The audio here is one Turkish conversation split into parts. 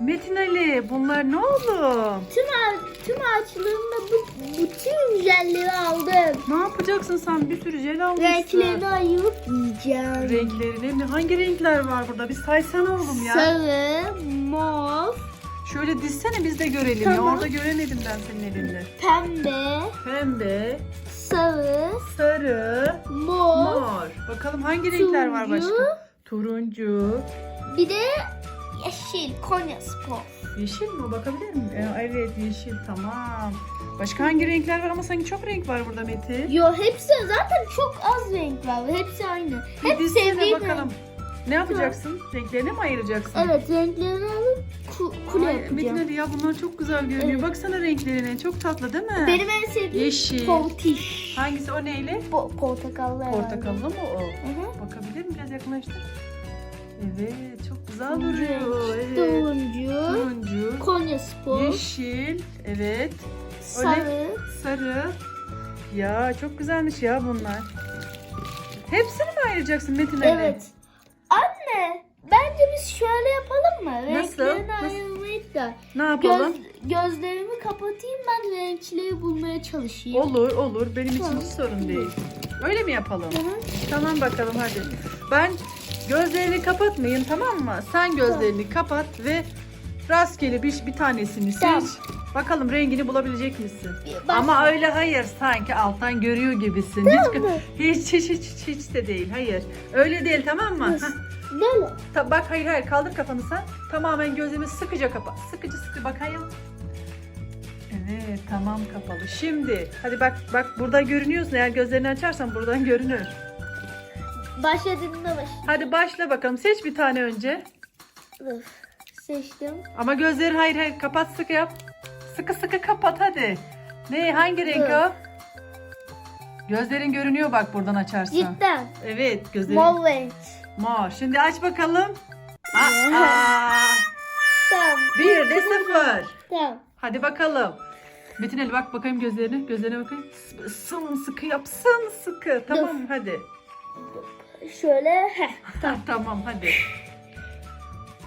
Metin Ali bunlar ne oğlum? Tüm, ağaç, tüm ağaçlarımda bu, bütün jelleri aldım. Ne yapacaksın sen? Bir sürü jel almışsın. Renklerini ayırıp yiyeceğim. Renklerini mi? Hangi renkler var burada? Bir saysana oğlum ya. Sarı, mor, Şöyle dizsene biz de görelim ya. Tamam. Orada göremedim ben senin elinde. pembe, Pembe, sarı, sarı, mor, mor. Bakalım hangi renkler var turuncu. başka? Turuncu. bir de yeşil, Konya Spor. Yeşil mi? Bakabilir miyim? Ee, evet yeşil tamam. Başka hangi renkler var ama sanki çok renk var burada Metin. Yo hepsi zaten çok az renk var. Hepsi aynı. Bir Hep dizsene sevdiğim bakalım. Ne yapacaksın? Renklerini mi ayıracaksın? Evet renklerini alıp ku- kule Ay, Metin yapacağım. Ali ya bunlar çok güzel görünüyor. Evet. Baksana renklerine. Çok tatlı değil mi? Benim en sevdiğim Yeşil. portiş. Hangisi o neyle? Po- portakallı herhalde. Portakallı mı o? Hı hı. Bakabilir miyim? Biraz yakınlaştır. Evet, çok güzel duruyor. Evet. Turuncu, Turuncu, Konya Spor, yeşil, evet, sarı. sarı. Ya çok güzelmiş ya bunlar. Hepsini mi ayıracaksın Metin Ali? Evet. Anne, bence biz şöyle yapalım mı? Nasıl? Renklerini Nasıl? ayırmayıp da Ne yapalım? göz, gözlerimi kapatayım ben renkleri bulmaya çalışayım. Olur, olur. Benim için hiç sorun değil. Öyle mi yapalım? Hı hı. Tamam bakalım hadi. Ben gözlerini kapatmayayım tamam mı? Sen gözlerini kapat ve rastgele bir, bir tanesini seç. Tamam. Bakalım rengini bulabilecek misin? Ama öyle hayır sanki alttan görüyor gibisin. Hiç, hiç, hiç, hiç, hiç, hiç de değil. Hayır. Öyle değil tamam mı? Böyle. Ta- bak hayır hayır kaldır kafanı sen. Tamamen gözlerimi sıkıca kapat. Sıkıcı sıkı bakayım. Evet tamam kapalı. Şimdi hadi bak bak burada görünüyorsun. Eğer gözlerini açarsan buradan görünür. Başladığında baş. Hadi başla bakalım. Seç bir tane önce. Dur. Seçtim. Ama gözleri hayır hayır kapat sıkı yap. Sıkı sıkı kapat hadi. Ne hangi renk Dur. o? Gözlerin görünüyor bak buradan açarsan. Cidden. Evet gözlerin. Mor renk. Mor. Şimdi aç bakalım. Aa, Tamam. bir de sıfır. Tamam. Hadi bakalım. Metin Ali bak bakayım gözlerine. Gözlerine bakayım. Sımsıkı yap. Sımsıkı. Tamam mı? Hadi. Şöyle. Heh. Tamam. tamam hadi.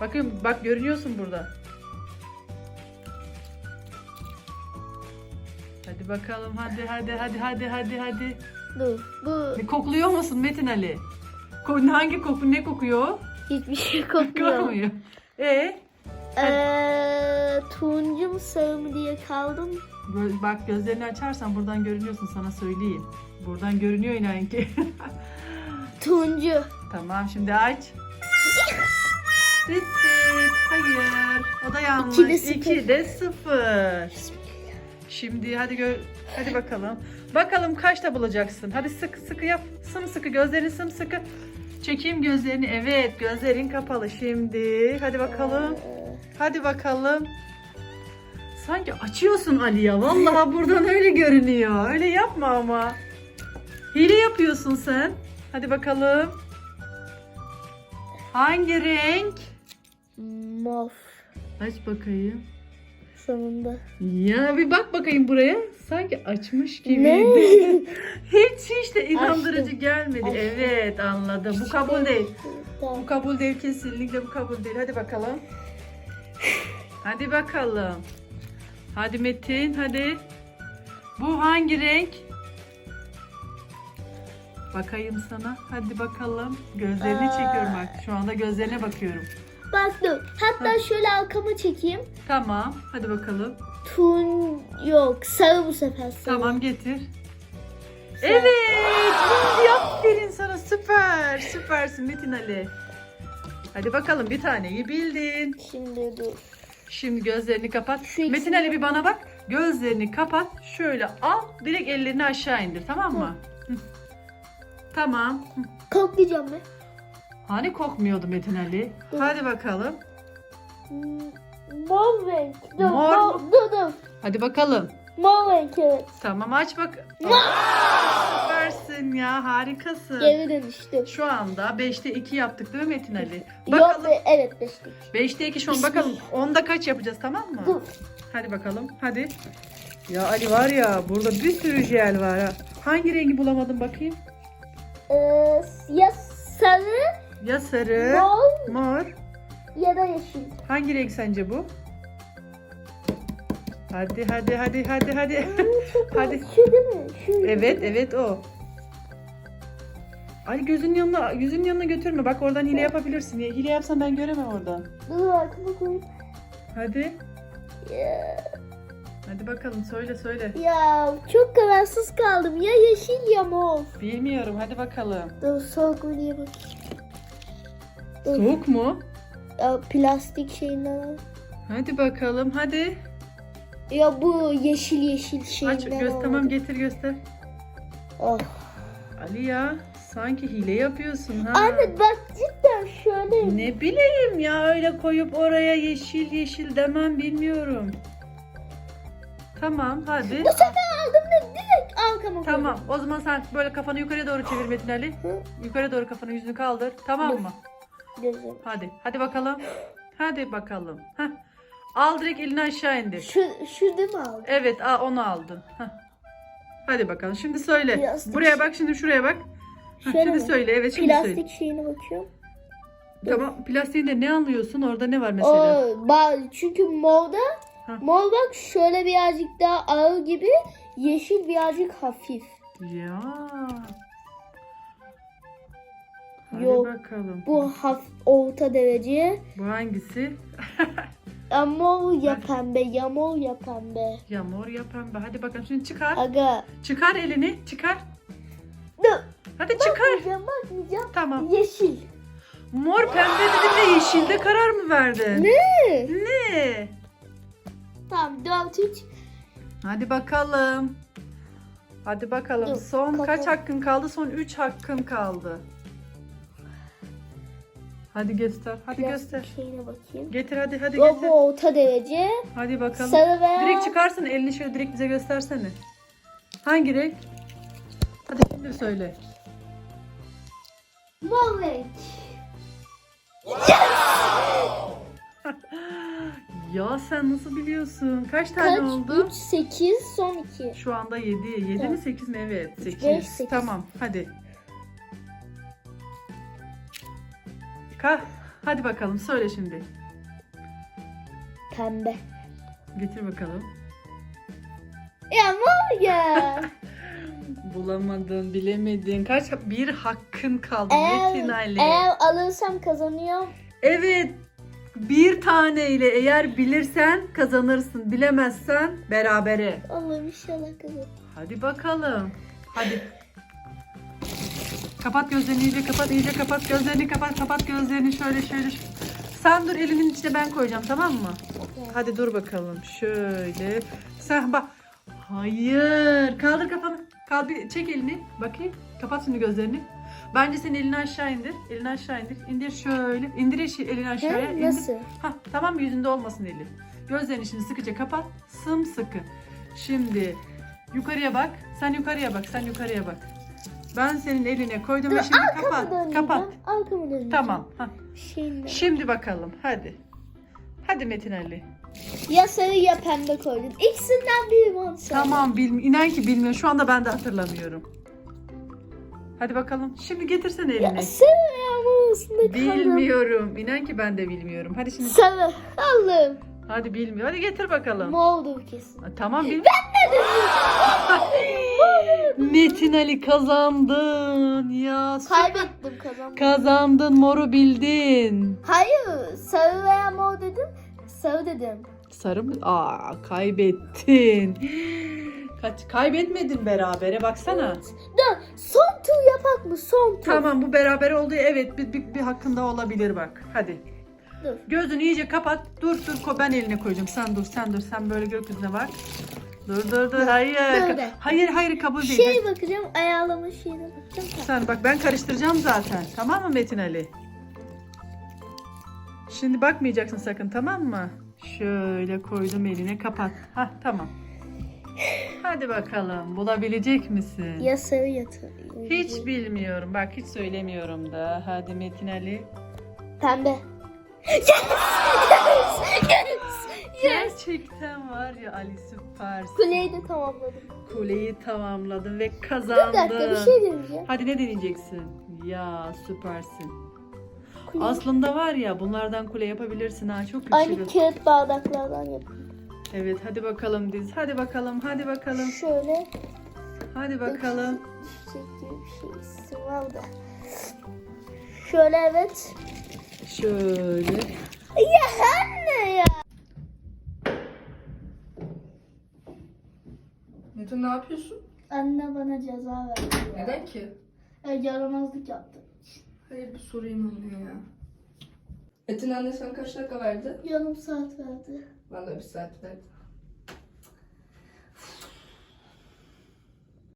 Bakayım bak görünüyorsun burada. Hadi bakalım hadi hadi hadi hadi hadi hadi. Dur. Bu Ne, Kokluyor musun Metin Ali? Ko- hangi koku ne kokuyor? hiçbir şey kokmuyor. Kokmuyor. E Eee turuncu mu sarı mı diye kaldım. Bak gözlerini açarsan buradan görünüyorsun sana söyleyeyim. Buradan görünüyor inan ki. Turuncu. tamam şimdi aç. Bitti. Hayır. O da yanlış. İki de sıfır. İki de sıfır. Şimdi hadi gö hadi bakalım. Bakalım kaçta bulacaksın. Hadi sıkı sıkı yap. Sımsıkı gözlerini sımsıkı. Çekeyim gözlerini. Evet gözlerin kapalı şimdi. Hadi bakalım. Hadi bakalım. Sanki açıyorsun Ali ya. Vallahi buradan öyle görünüyor. Öyle yapma ama. Hile yapıyorsun sen. Hadi bakalım. Hangi renk? Mor. Aç bakayım. Sonunda. Ya bir bak bakayım buraya. Sanki açmış gibi. Ne? hiç hiç de inandırıcı Açtım. gelmedi. Açtım. Evet anladım. Bu kabul değil. Bu kabul değil kesinlikle bu kabul değil. Hadi bakalım. Hadi bakalım. Hadi Metin hadi. Bu hangi renk? Bakayım sana. Hadi bakalım. Gözlerini Aa. çekiyorum bak. Şu anda gözlerine bakıyorum. Bak dur. Hatta şöyle arkama çekeyim. Tamam. Hadi bakalım. Tun yok. Sarı bu sefer sarı. Tamam getir. Sarı. Evet. Bildi. Aferin sana. Süper. Süpersin Metin Ali. Hadi bakalım bir taneyi bildin. Şimdi dur. Şimdi gözlerini kapat. Şu Metin Ali bir bana bak. Gözlerini kapat. Şöyle al. Direkt ellerini aşağı indir. Tamam mı? Hı. Tamam. Koklayacağım ben. Hani kokmuyordu Metin Ali? Hadi bakalım. Hmm, Mor renk. Dur, Mor mor, mu? dur dur. Hadi bakalım. Mor renk evet. Tamam aç bak. Süpersin ya. Harikasın. Geri dönüştüm. Şu anda 5'te 2 yaptık değil mi Metin Ali? Yok Bakalım. be, evet beşlik. 5'te 2 şu an bakalım. 10'da kaç yapacağız tamam mı? Dur. Hadi bakalım. Hadi. Ya Ali var ya burada bir sürü jel var ha. Hangi rengi bulamadın bakayım? Ee, ya sarı, Ya sarı, mor, mor, ya da yeşil. Hangi renk sence bu? Hadi hadi hadi hadi hadi. hadi. Şu değil mi? Şu. Evet evet o. Ali gözünün yanına yüzünün yanına götürme. Bak oradan hile yapabilirsin. Hile yapsan ben göremem oradan. Dur arkama koyayım. Hadi. Ya, Hadi bakalım söyle söyle. ya çok kararsız kaldım. Ya yeşil ya mor. Bilmiyorum hadi bakalım. Dur soğuk mu diye bakayım. Dur. Soğuk mu? Ya, plastik şeyinden al. Hadi bakalım hadi. Ya bu yeşil yeşil şeyinden Aç göz aldım. tamam getir göster. Oh. Ali ya sanki hile yapıyorsun ha. Anne bak cidden şöyle. Ne bileyim ya öyle koyup oraya yeşil yeşil demem bilmiyorum. Tamam hadi. Bu sefer aldım da direkt arkama koydum. Tamam o zaman sen böyle kafanı yukarıya doğru çevir Metin Ali. Yukarı doğru kafanı yüzünü kaldır. Tamam mı? Gözüm. Hadi hadi bakalım. Hadi bakalım. Heh. Al direkt elini aşağı indir. Şu, şu değil mi aldım? Evet aa, onu aldın. Heh. Hadi bakalım şimdi söyle. Plastik Buraya şey. bak şimdi şuraya bak. Heh, Şöyle şimdi mi? söyle evet şimdi söyle. Plastik şeyine bakıyorum. Tamam plastiğinde ne anlıyorsun orada ne var mesela? O, ba- çünkü morda Mor bak şöyle birazcık daha ağır gibi yeşil birazcık hafif. Ya. Hadi Yok. bakalım. Bu hafif orta derece. Bu hangisi? Ya mor ya pembe ya mor ya pembe. Ya mor ya pembe. Hadi bakalım şimdi çıkar. Aga. Çıkar elini. Çıkar. Dur. Hadi çıkar. Bakmayacağım bakmayacağım. Tamam. Yeşil. Mor pembe dedim de yeşilde karar mı verdin? Ne? Ne? Tamam 4 3. Hadi bakalım. Hadi bakalım. Dur, Son kapat. kaç hakkın kaldı? Son 3 hakkın kaldı. Hadi göster. Hadi göster. Şeyine bakayım. Getir hadi hadi O getir. orta derece. Hadi bakalım. Sarı veya Direkt çıkarsın elini şöyle direkt bize göstersene. Hangi renk? Hadi şimdi söyle. mor renk. Ya sen nasıl biliyorsun? Kaç tane Kaç? oldu? 3, 8, son 2. Şu anda 7. 7 mi Tamam. 8 mi? Evet Üç, 8. beş, sekiz. Tamam hadi. Ka hadi bakalım söyle şimdi. Pembe. Getir bakalım. Ya mor ya. Bulamadın, bilemedin. Kaç? Bir hakkın kaldı Metin eğer, Ali. eğer alırsam kazanıyorum. Evet. Bir taneyle eğer bilirsen kazanırsın. Bilemezsen berabere. Allah'ım inşallah kazanırım. Hadi bakalım. Hadi. Kapat gözlerini iyice kapat iyice kapat gözlerini kapat kapat gözlerini şöyle şöyle. Sen dur elinin içine ben koyacağım tamam mı? Hadi dur bakalım şöyle. Sen bak. Hayır. Kaldır kafanı. Kaldır çek elini. Bakayım. Kapat şimdi gözlerini. Bence sen elini aşağı indir. Elini aşağı indir. İndir şöyle. İndir eşi- elini aşağıya. İndir. nasıl? Hah, tamam mı? Yüzünde olmasın eli. Gözlerini şimdi sıkıca kapat. Sımsıkı. Şimdi yukarıya bak. Sen yukarıya bak. Sen yukarıya bak. Ben senin eline koydum ve şimdi kapat. Kapat. Arkamı döneceğim. Tamam. Hah. Şeyinde. Şimdi bakalım. Hadi. Hadi Metin Ali. Ya sarı ya pembe koydun. İkisinden biri mi Tamam. Bil, inan ki bilmiyorum. Şu anda ben de hatırlamıyorum. Hadi bakalım. Şimdi getirsene elini. ya mor arasında kaldım. Bilmiyorum. İnan ki ben de bilmiyorum. Hadi şimdi. Sarı. Allah'ım. Hadi bilmiyor. Hadi getir bakalım. Mordur kesin. Ha, Tamam bil. Metin Ali kazandın. Ya süper. Kaybettim kazandım. Kazandın moru bildin. Hayır. Sarı veya mor dedim. Sarı dedim. Sarı mı? Aa kaybettin. Kaç kaybetmedin berabere baksana. Dur. Son tur yapak mı? Son tur. Tamam bu beraber oldu. Evet bir, bir, bir hakkında olabilir bak. Hadi. Dur. Gözünü iyice kapat. Dur dur ko- ben eline koyacağım. Sen dur sen dur. Sen böyle gökyüzüne bak. Dur dur dur. Hayır. Böyle. Hayır hayır kabul değil. Şey bakacağım. Ayarlama şeyine bakacağım. Sen bak ben karıştıracağım zaten. Tamam mı Metin Ali? Şimdi bakmayacaksın sakın tamam mı? Şöyle koydum eline kapat. Hah tamam. Hadi bakalım bulabilecek misin? Ya sarı ya. Hiç bilmiyorum. Bak hiç söylemiyorum da. Hadi Metin Ali. Pembe. Yes! Yes! Yes! Yes! Gerçekten var ya Ali süpersin. Kuleyi de tamamladım. Kuleyi tamamladın ve Bir kazandın. dakika bir şey deneyeceğim. Hadi ne deneyeceksin? Ya süpersin. kule. Aslında var ya bunlardan kule yapabilirsin ha çok Aynı güçlü. kağıt bardaklardan yapıyorum. Evet hadi bakalım diz. Hadi bakalım hadi bakalım. Şöyle Hadi bakalım. gibi bir şey isim var da. Şöyle evet. Şöyle. Ya anne ya. Metin ne yapıyorsun? Anne bana ceza verdi. Neden ki? Ya, yaramazlık yaptı. Hayır bir sorayım anneye ya. Metin anne sana kaç dakika verdi? Yarım saat verdi. Bana bir saat verdi.